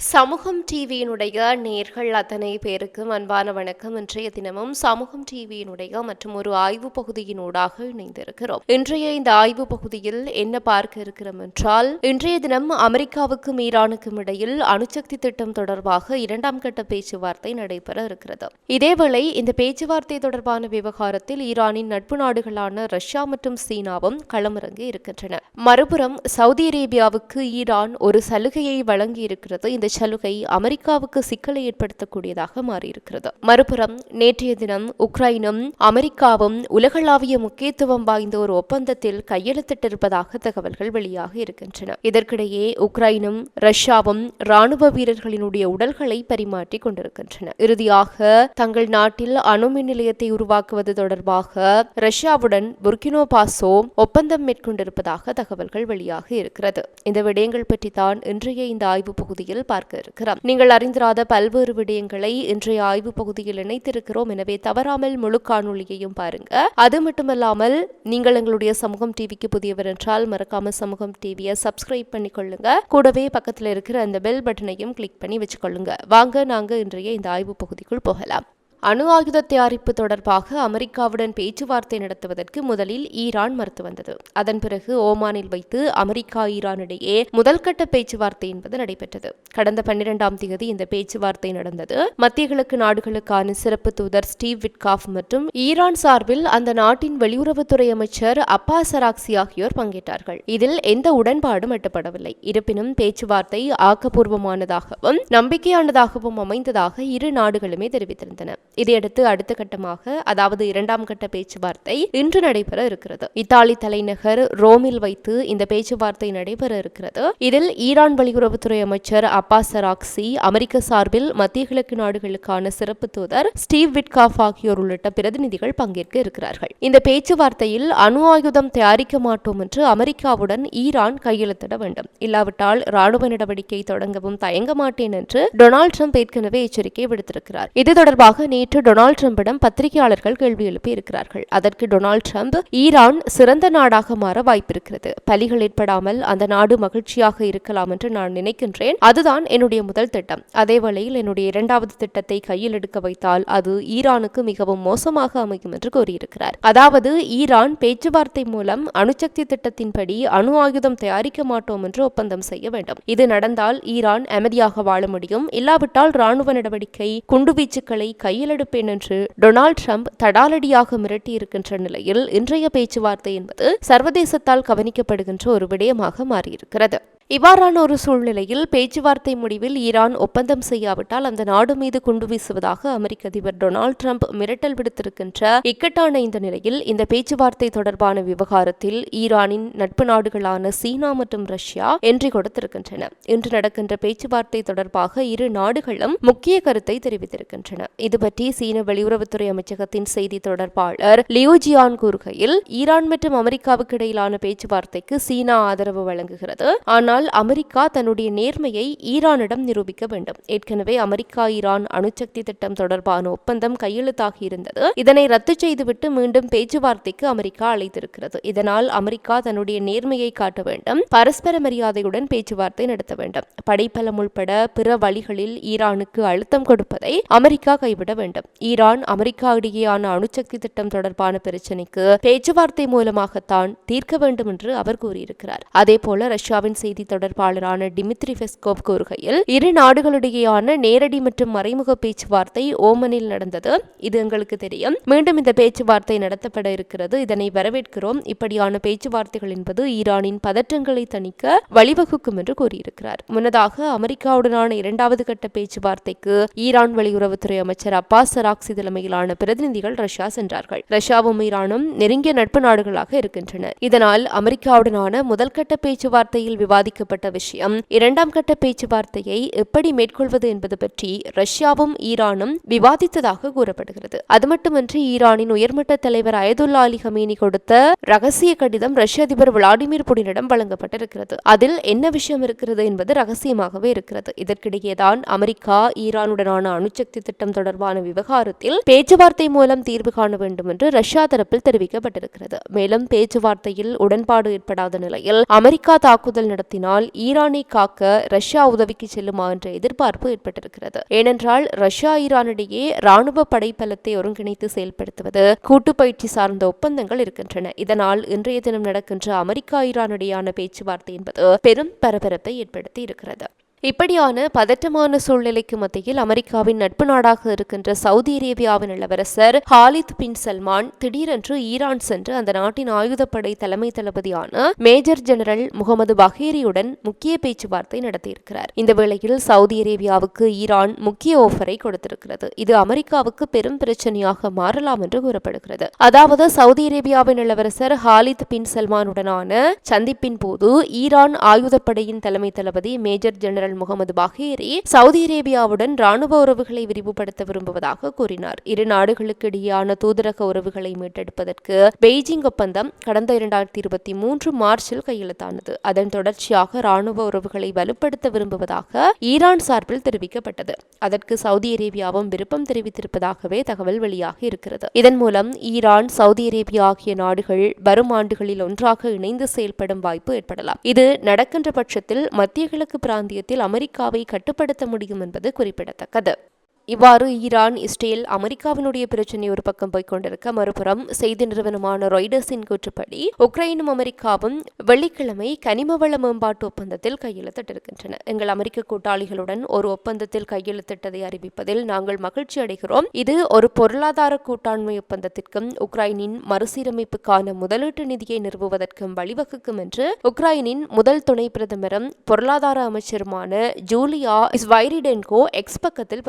சமூகம் டிவியினுடைய நேர்கள் அத்தனை பேருக்கும் அன்பான வணக்கம். இன்றைய தினமும் சமூகம் டிவியினுடைய மற்றும் ஒரு ஆய்வு பகுதியினூடாக இணைந்திருக்கிறோம். இன்றைய இந்த ஆய்வு பகுதியில் என்ன பார்க்க இருக்கிறோம் என்றால் இன்றைய தினம் அமெரிக்காவுக்கும் ஈரானுக்கும் இடையில் அணுசக்தி திட்டம் தொடர்பாக இரண்டாம் கட்ட பேச்சுவார்த்தை நடைபெற இருக்கிறது. இதேவேளை இந்த பேச்சுவார்த்தை தொடர்பான விவகாரத்தில் ஈரானின் நட்பு நாடுகளான ரஷ்யா மற்றும் சீனாவும் களமிறங்கி இருக்கின்றன. மறுபுறம் சவுதி அரேபியாவுக்கு ஈரான் ஒரு சலுகையை வழங்கி இருக்கிறது இந்த சலுகை அமெரிக்காவுக்கு சிக்கலை ஏற்படுத்தக்கூடியதாக மாறியிருக்கிறது. மறுபுறம் நேற்றைய தினம் உக்ரைனும் அமெரிக்காவும் உலகளாவிய முக்கியத்துவம் வாய்ந்த ஒரு ஒப்பந்தத்தில் கையெழுத்திட்டிருப்பதாக தகவல்கள் வெளியாக இருக்கின்றன. இதற்கிடையே உக்ரைனும் ரஷ்யாவும் ராணுவ வீரர்களினுடைய உடல்களை பரிமாற்றிக் கொண்டிருக்கின்றன. இறுதியாக தங்கள் நாட்டில் அணுமின் நிலையத்தை உருவாக்குவது தொடர்பாக ரஷ்யாவுடன் புர்கினோ பாசோ ஒப்பந்தம் மேற்கொண்டிருப்பதாக தகவல்கள் வெளியாக இருக்கிறது. இந்த விடயங்கள் பற்றி தான் இன்றைய இந்த ஆய்வு பகுதியில் பார்க்க இருக்கிறோம். நீங்கள் அறிந்திராத பல்வேறு விடயங்களை இன்றைய ஆய்வு பகுதியில் இணைத்திருக்கிறோம். எனவே தவறாமல் முழு காணொலியையும் பாருங்க. அது மட்டுமல்லாமல் நீங்கள் எங்களுடைய சமூகம் டிவிக்கு புதியவர் என்றால் மறக்காம சமூகம் டிவியை சப்ஸ்கிரைப் பண்ணிக்கொள்ளுங்க. கூடவே பக்கத்தில் இருக்கிற அந்த பெல் பட்டனையும் கிளிக் பண்ணி வச்சுக்கொள்ளுங்க. வாங்க நாங்க இன்றைய இந்த ஆய்வு பகுதிக்குள் போகலாம். அணு ஆயுத தயாரிப்பு தொடர்பாக அமெரிக்காவுடன் பேச்சுவார்த்தை நடத்துவதற்கு முதலில் ஈரான் மறுத்து வந்தது. அதன் பிறகு ஓமானில் வைத்து அமெரிக்கா ஈரான் இடையே முதல் கட்ட பேச்சுவார்த்தை என்பது நடைபெற்றது. கடந்த பன்னிரெண்டாம் தேதி இந்த பேச்சுவார்த்தை நடந்தது. மத்திய கிழக்கு நாடுகளுக்கான சிறப்பு தூதர் ஸ்டீவ் விட்காஃப் மற்றும் ஈரான் சார்பில் அந்த நாட்டின் வெளியுறவுத்துறை அமைச்சர் அப்பா சராக்சி ஆகியோர் பங்கேற்றார்கள். இதில் எந்த உடன்பாடும் எட்டப்படவில்லை. இருப்பினும் பேச்சுவார்த்தை ஆக்கப்பூர்வமானதாகவும் நம்பிக்கையானதாகவும் அமைந்ததாக இரு நாடுகளுமே தெரிவித்திருந்தன. இதையடுத்து அடுத்த கட்டமாக அதாவது இரண்டாம் கட்ட பேச்சுவார்த்தை இன்று நடைபெற இருக்கிறது. இத்தாலி தலைநகர் ரோமில் வைத்து இந்த பேச்சுவார்த்தை நடைபெற இருக்கிறது. இதில் ஈரான் வெளியுறவுத்துறை அமைச்சர் அப்பாஸ் சராக்சி அமெரிக்க சார்பில் மத்திய கிழக்கு நாடுகளுக்கான சிறப்பு தூதர் ஸ்டீவ் விட்காஃப் ஆகியோர் உள்ளிட்ட பிரதிநிதிகள் பங்கேற்க இருக்கிறார்கள். இந்த பேச்சுவார்த்தையில் அணு ஆயுதம் தயாரிக்க மாட்டோம் என்று அமெரிக்காவுடன் ஈரான் கையெழுத்திட வேண்டும். இல்லாவிட்டால் ராணுவ நடவடிக்கை தொடங்கவும் தயங்க மாட்டேன் என்று டொனால்டு ட்ரம்ப் ஏற்கனவே எச்சரிக்கை விடுத்திருக்கிறார். இது தொடர்பாக நேற்று டொனால்ட் ட்ரம்பிடம் பத்திரிகையாளர்கள் கேள்வி எழுப்பி இருக்கிறார்கள் அதற்கு டொனால்ட் ட்ரம்ப் ஈரான் சிறந்த நாடாக மாற வாய்ப்பிருக்கிறது. பலிகள் ஏற்படாமல் அந்த நாடு மகிழ்ச்சியாக இருக்கலாம் என்று நான் நினைக்கின்றேன். அதுதான் என்னுடைய முதல் திட்டம். அதே வேளையில் என்னுடைய இரண்டாவது திட்டத்தை கையில் எடுக்க வைத்தால் அது ஈரானுக்கு மிகவும் மோசமாக அமையும் என்று கூறியிருக்கிறார். அதாவது ஈரான் பேச்சுவார்த்தை மூலம் அணுசக்தி திட்டத்தின்படி அணு ஆயுதம் தயாரிக்க மாட்டோம் என்று ஒப்பந்தம் செய்ய வேண்டும். இது நடந்தால் ஈரான் அமைதியாக வாழ முடியும். இல்லாவிட்டால் ராணுவ நடவடிக்கை குண்டுவீச்சுக்களை கையிலெடுப்பேன் என்று டொனால்டு ட்ரம்ப் தடாலடியாக மிரட்டியிருக்கின்ற நிலையில் இன்றைய பேச்சுவார்த்தை என்பது சர்வதேசத்தால் கவனிக்கப்படுகின்ற ஒரு விடயமாக மாறியிருக்கிறது. இவ்வாறான ஒரு சூழ்நிலையில் பேச்சுவார்த்தை முடிவில் ஈரான் ஒப்பந்தம் செய்யாவிட்டால் அந்த நாடு மீது குண்டு வீசுவதாக அமெரிக்க அதிபர் டொனால்டு ட்ரம்ப் மிரட்டல் விடுத்திருக்கின்ற இக்கட்டான இந்த நிலையில் இந்த பேச்சுவார்த்தை தொடர்பான விவகாரத்தில் ஈரானின் நட்பு நாடுகளான சீனா மற்றும் ரஷ்யா என்றி கொடுத்திருக்கின்றன. இன்று நடக்கின்ற பேச்சுவார்த்தை தொடர்பாக இரு நாடுகளும் முக்கிய கருத்தை தெரிவித்திருக்கின்றன. இதுபற்றி சீன வெளியுறவுத்துறை அமைச்சகத்தின் செய்தி தொடர்பாளர் லியோஜியான் கூறுகையில் ஈரான் மற்றும் அமெரிக்காவுக்கு இடையிலான பேச்சுவார்த்தைக்கு சீனா ஆதரவு வழங்குகிறது. ஆனால் ஆனால் அமெரிக்கா தன்னுடைய நேர்மையை ஈரானிடம் நிரூபிக்க வேண்டும். ஏற்கனவே அமெரிக்கா ஈரான் அணுசக்தி திட்டம் தொடர்பான ஒப்பந்தம் கையெழுத்தாகி இருந்தது. இதனை ரத்து செய்துவிட்டு மீண்டும் பேச்சுவார்த்தைக்கு அமெரிக்கா அழைத்திருக்கிறது. இதனால் அமெரிக்கா தன்னுடைய நேர்மையை காட்ட வேண்டும். பரஸ்பர மரியாதையுடன் பேச்சுவார்த்தை நடத்த வேண்டும். படைப்பலம் உள்பட பிற வழிகளில் ஈரானுக்கு அழுத்தம் கொடுப்பதை அமெரிக்கா கைவிட வேண்டும். ஈரான் அமெரிக்கா இடையேயான அணுசக்தி திட்டம் தொடர்பான பிரச்சினைக்கு பேச்சுவார்த்தை மூலமாகத்தான் தீர்க்க வேண்டும் என்று அவர் கூறியிருக்கிறார். அதே போல ரஷ்யாவின் செய்தி தொடர்பாளரான டிமித்ரி பெஸ்கோப் கூறுகையில் இரு நாடுகளிடையேயான நேரடி மற்றும் மறைமுக பேச்சுவார்த்தை ஓமனில் நடந்தது. இது எங்களுக்கு தெரியும். மீண்டும் இந்த பேச்சுவார்த்தை நடத்தப்பட இருக்கிறது. இதனை வரவேற்கிறோம். இப்படியான பேச்சுவார்த்தைகள் என்பது ஈரானின் பதற்றங்களை தணிக்க வழிவகுக்கும் என்று கூறியிருக்கிறார். முன்னதாக அமெரிக்காவுடனான இரண்டாவது கட்ட பேச்சுவார்த்தைக்கு ஈரான் வெளியுறவுத்துறை அமைச்சர் அப்பாஸ் சராக்சி தலைமையிலான பிரதிநிதிகள் ரஷ்யா சென்றார்கள். ரஷ்யாவும் ஈரானும் நெருங்கிய நட்பு நாடுகளாக இருக்கின்றன. இதனால் அமெரிக்காவுடனான முதல் கட்ட பேச்சுவார்த்தையில் விவாதிக்கப்பட்ட விஷயம். இரண்டாம் கட்ட பேச்சுவார்த்தையை எப்படி மேற்கொள்வது என்பது பற்றி ரஷ்யாவும் ஈரானும் விவாதித்ததாக கூறப்படுகிறது. அது மட்டுமன்றி ஈரானின் உயர்மட்ட தலைவர் அயதுல்லா அலி ஹமீனி கொடுத்த ரகசிய கடிதம் ரஷ்ய அதிபர் விளாடிமிர் புடினிடம் வழங்கப்பட்டிருக்கிறது. அதில் என்ன விஷயம் இருக்கிறது என்பது ரகசியமாகவே இருக்கிறது. இதற்கிடையேதான் அமெரிக்கா ஈரானுடனான அணுசக்தி திட்டம் தொடர்பான விவகாரத்தில் பேச்சுவார்த்தை மூலம் தீர்வு காண வேண்டும் என்று ரஷ்யா தரப்பில் தெரிவிக்கப்பட்டிருக்கிறது. மேலும் பேச்சுவார்த்தையில் உடன்பாடு ஏற்படாத நிலையில் அமெரிக்கா தாக்குதல் நடத்தினால் தாக்குதலினால் ஈரானை காக்க ரஷ்யா உதவிக்கு செல்லுமா என்ற எதிர்பார்ப்பு ஏற்பட்டிருக்கிறது. ஏனென்றால் ரஷ்யா ஈரானிடையே ராணுவ படைப்பலத்தை ஒருங்கிணைத்து செயல்படுத்துவது கூட்டு பயிற்சி சார்ந்த ஒப்பந்தங்கள் இருக்கின்றன. இதனால் இன்றைய தினம் நடக்கின்ற அமெரிக்கா ஈரானிடையான பேச்சுவார்த்தை என்பது பெரும் பரபரப்பை ஏற்படுத்தி இருக்கிறது. இப்படியான பதட்டமான சூழ்நிலைக்கு மத்தியில் அமெரிக்காவின் நட்பு நாடாக இருக்கின்ற சவுதி அரேபியாவின் இளவரசர் ஹாலித் பின் சல்மான் திடீரென்று ஈரான் சென்று அந்த நாட்டின் ஆயுதப்படை தலைமை தளபதியான மேஜர் ஜெனரல் முகமது பஹேரியுடன் முக்கிய பேச்சுவார்த்தை நடத்தியிருக்கிறார். இந்த வேளையில் சவுதி அரேபியாவுக்கு ஈரான் முக்கிய ஓஃபரை கொடுத்திருக்கிறது. இது அமெரிக்காவுக்கு பெரும் பிரச்சனையாக மாறலாம் என்று கூறப்படுகிறது. அதாவது சவுதி அரேபியாவின் இளவரசர் ஹாலித் பின் சல்மானுடனான சந்திப்பின் போது ஈரான் ஆயுதப்படையின் தலைமை தளபதி major general general Mohammad Bagheri Saudi அரேபியாவுடன் ராணுவ உறவுகளை விரிவுபடுத்த விரும்புவதாக கூறினார். இரு நாடுகளுக்கு இடையேயான தூதரக உறவுகளை மீட்டெடுப்பதற்கு பெய்ஜிங் ஒப்பந்தம் கடந்த இரண்டாயிரத்தி இருபத்தி மூன்று மார்ச்சில் கையெழுத்தானது. அதன் தொடர்ச்சியாக ராணுவ உறவுகளை வலுப்படுத்த விரும்புவதாக ஈரான் சார்பில் தெரிவிக்கப்பட்டது. அதற்கு சவுதி அரேபியாவும் விருப்பம் தெரிவித்திருப்பதாகவே தகவல் வெளியாகி இருக்கிறது. இதன் மூலம் ஈரான் சவுதி அரேபியா ஆகிய நாடுகள் வரும் ஆண்டுகளில் ஒன்றாக இணைந்து செயல்படும் வாய்ப்பு ஏற்படலாம். இது நடக்கின்ற பட்சத்தில் மத்திய கிழக்கு பிராந்தியத்தில் அமெரிக்காவை கட்டுப்படுத்த முடியும் என்பது குறிப்பிடத்தக்கது. இவ்வாறு ஈரான் இஸ்ரேல் அமெரிக்காவினுடைய பிரச்சனை ஒரு பக்கம் போய்கொண்டிருக்க மறுபுறம் செய்தி நிறுவனமான ராய்டர்ஸின் கூற்றுப்படி உக்ரைனும் அமெரிக்காவும் வெள்ளிக்கிழமை கனிமவள மேம்பாட்டு ஒப்பந்தத்தில் கையெழுத்திட்டிருக்கின்றன. எங்கள் அமெரிக்க கூட்டாளிகளுடன் ஒரு ஒப்பந்தத்தில் கையெழுத்திட்டதை அறிவிப்பதில் நாங்கள் மகிழ்ச்சி அடைகிறோம். இது ஒரு பொருளாதார கூட்டாண்மை ஒப்பந்தத்திற்கும் உக்ரைனின் மறுசீரமைப்புக்கான முதலீட்டு நிதியை நிறுவுவதற்கும் வழிவகுக்கும் என்று உக்ரைனின் முதல் துணை பிரதமரும் பொருளாதார அமைச்சருமான ஜூலியா ஸ்வைரிடென்கோ எக்ஸ் பக்கத்தில்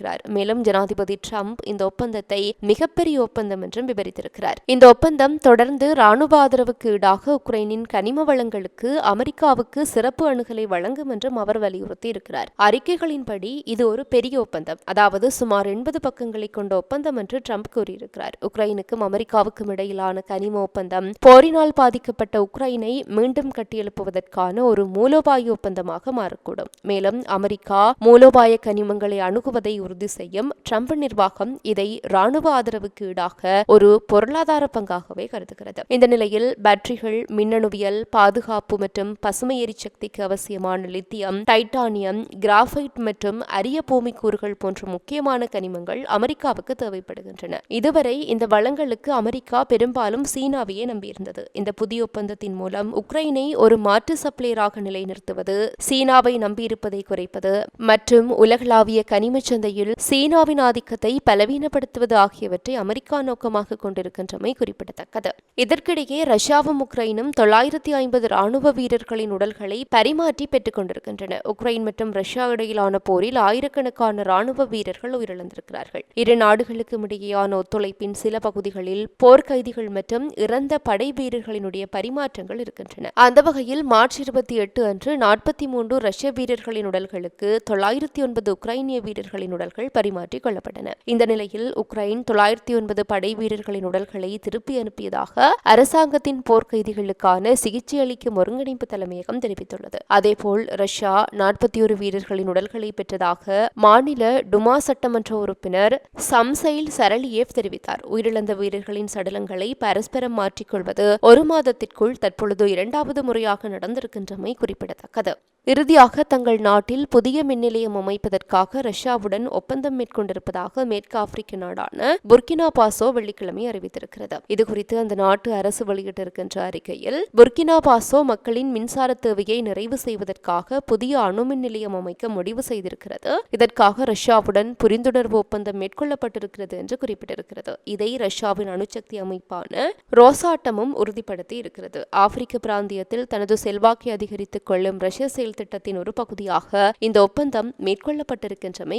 பதிவிட்டிருக்கிறார் மேலும் ஜனாதிபதி ட்ரம்ப் இந்த ஒப்பந்தத்தை மிகப்பெரிய ஒப்பந்தம் என்றும் விவரித்திருக்கிறார் இந்த ஒப்பந்தம் தொடர்ந்து ராணுவ ஆதரவுக்கு ஈடாக உக்ரைனின் கனிம வளங்களுக்கு அமெரிக்காவுக்கு சிறப்பு அணுகலை வழங்கும் என்றும் அவர் வலியுறுத்தி இருக்கிறார் அறிக்கைகளின்படி இது ஒரு பெரிய ஒப்பந்தம். அதாவது சுமார் எண்பது பக்கங்களை கொண்ட ஒப்பந்தம் என்று ட்ரம்ப் கூறியிருக்கிறார். உக்ரைனுக்கும் அமெரிக்காவுக்கும் இடையிலான கனிம ஒப்பந்தம் போரினால் பாதிக்கப்பட்ட உக்ரைனை மீண்டும் கட்டியெழுப்புவதற்கான ஒரு மூலோபாய ஒப்பந்தமாக மாறக்கூடும். மேலும் அமெரிக்கா மூலோபாய கனிமங்களை அணுகுவதை உறுதி செய்யும் ட்ரம்ப் நிர்வாகம் இதை ராணுவ ஆதரவுக்கு ஈடாக ஒரு பொருளாதார பங்காகவே கருதுகிறது. இந்த நிலையில் பேட்டரிகள் மின்னணுவியல் பாதுகாப்பு மற்றும் பசுமை எரிசக்திக்கு அவசியமான லித்தியம் டைட்டானியம் கிராஃபைட் மற்றும் அரிய பூமிக்கூறுகள் போன்ற முக்கியமான கனிமங்கள் அமெரிக்காவுக்கு தேவைப்படுகின்றன. இதுவரை இந்த வளங்களுக்கு அமெரிக்கா பெரும்பாலும் சீனாவையே நம்பியிருந்தது. இந்த புதிய ஒப்பந்தத்தின் மூலம் உக்ரைனை ஒரு மாற்று சப்ளையராக நிலைநிறுத்துவது சீனாவை நம்பியிருப்பதை குறைப்பது மற்றும் உலகளாவிய கனிம சந்தையில் சீனாவின் ஆதிக்கத்தை பலவீனப்படுத்துவது ஆகியவற்றை அமெரிக்கா நோக்கமாக கொண்டிருக்கின்றமை குறிப்பிடத்தக்கது. இதற்கிடையே ரஷ்யாவும் உக்ரைனும் தொள்ளாயிரத்தி ஐம்பது ராணுவ வீரர்களின் உடல்களை பரிமாற்றி பெற்றுக் கொண்டிருக்கின்றன. உக்ரைன் மற்றும் ரஷ்யா இடையிலான போரில் ஆயிரக்கணக்கான ராணுவ வீரர்கள் உயிரிழந்திருக்கிறார்கள். இரு நாடுகளுக்கும் இடையேயான ஒத்துழைப்பின் சில பகுதிகளில் போர்க்கைதிகள் மற்றும் இறந்த படை வீரர்களினுடைய பரிமாற்றங்கள் இருக்கின்றன. அந்த வகையில் மார்ச் இருபத்தி எட்டு அன்று நாற்பத்தி மூன்று ரஷ்ய வீரர்களின் உடல்களுக்கு தொள்ளாயிரத்தி ஒன்பது உக்ரைனிய வீரர்களின் உடல்கள் பரிமாற்றிக் கொள்ளப்பட்டன. இந்த நிலையில் உக்ரைன் தொள்ளாயிரத்தி ஒன்பது படை வீரர்களின் உடல்களை திருப்பி அனுப்பியதாக அரசாங்கத்தின் போர்க்கைதிகளுக்கான சிகிச்சை அளிக்கும் ஒருங்கிணைப்பு தலைமையகம் தெரிவித்துள்ளது. அதேபோல் ரஷ்யா நாற்பத்தி ஒரு வீரர்களின் உடல்களை பெற்றதாக மாநில டுமா சட்டமன்ற உறுப்பினர் சம்சைல் சரலியேவ் தெரிவித்தார். உயிரிழந்த வீரர்களின் சடலங்களை பரஸ்பரம் மாற்றிக்கொள்வது ஒரு மாதத்திற்குள் தற்பொழுது இரண்டாவது முறையாக நடந்திருக்கின்றமை குறிப்பிடத்தக்கது. இறுதியாக தங்கள் நாட்டில் புதிய மின் நிலையம் அமைப்பதற்காக ரஷ்யாவுடன் ஒப்பந்தம் மேற்கொண்டிருப்பதாக மேற்கு ஆப்பிரிக்க நாடான புர்கினா பாசோ வெள்ளிக்கிழமை அறிவித்திருக்கிறது. இதுகுறித்து அந்த நாட்டு அரசு வெளியிட்டிருக்கின்ற அறிக்கையில் புர்கினா பாசோ மக்களின் மின்சார தேவையை நிறைவு செய்வதற்காக புதிய அணுமின் நிலையம் அமைக்க முடிவு செய்திருக்கிறது. இதற்காக ரஷ்யாவுடன் புரிந்துணர்வு ஒப்பந்தம் மேற்கொள்ளப்பட்டிருக்கிறது என்று குறிப்பிட்டிருக்கிறது. இதை ரஷ்யாவின் அணுசக்தி அமைப்பான ரோசாட்டமும் உறுதிப்படுத்தி இருக்கிறது. ஆப்பிரிக்க பிராந்தியத்தில் தனது செல்வாக்கை அதிகரித்துக் கொள்ளும் ரஷ்ய செயல் திட்டத்தின் ஒரு பகுதியாக இந்த ஒப்பந்தம் மேற்கொள்ளப்பட்டிருக்கின்றமை